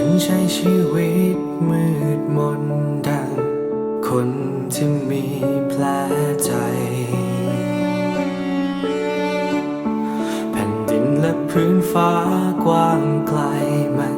ฉันใช้ชีวิตมืดมนดัง คนที่มีแผลใจ แผ่นดินและพื้นฟ้ากว้างไกลมัน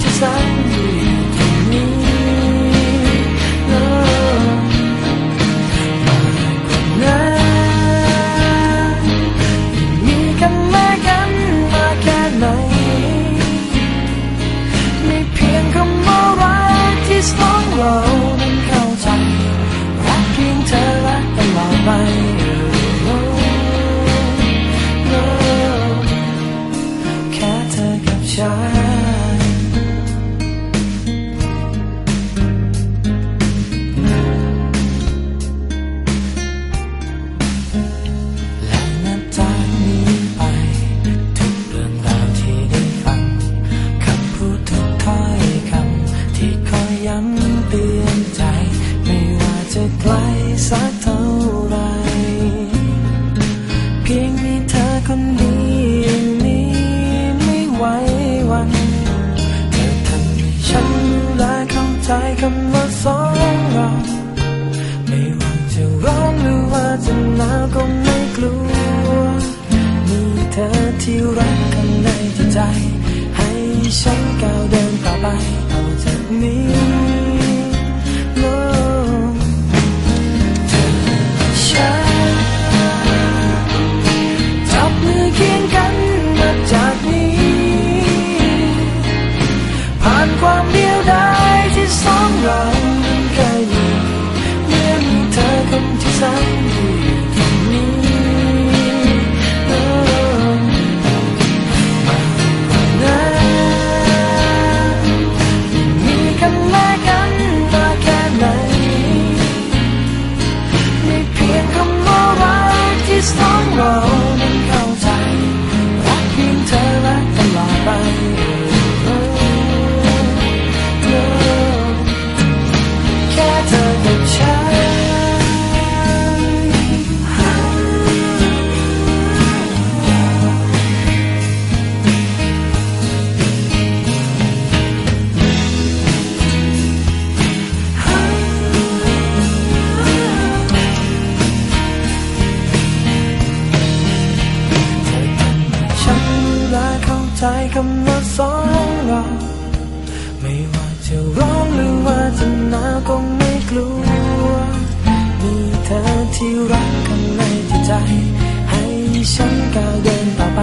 就算你 ธอที่รักกันในจิตใจ ให้ฉันก้าวเดินต่อไป stars. ธอที่รักกันในจิตใจ ให้ฉันก้าวเดินต่อไป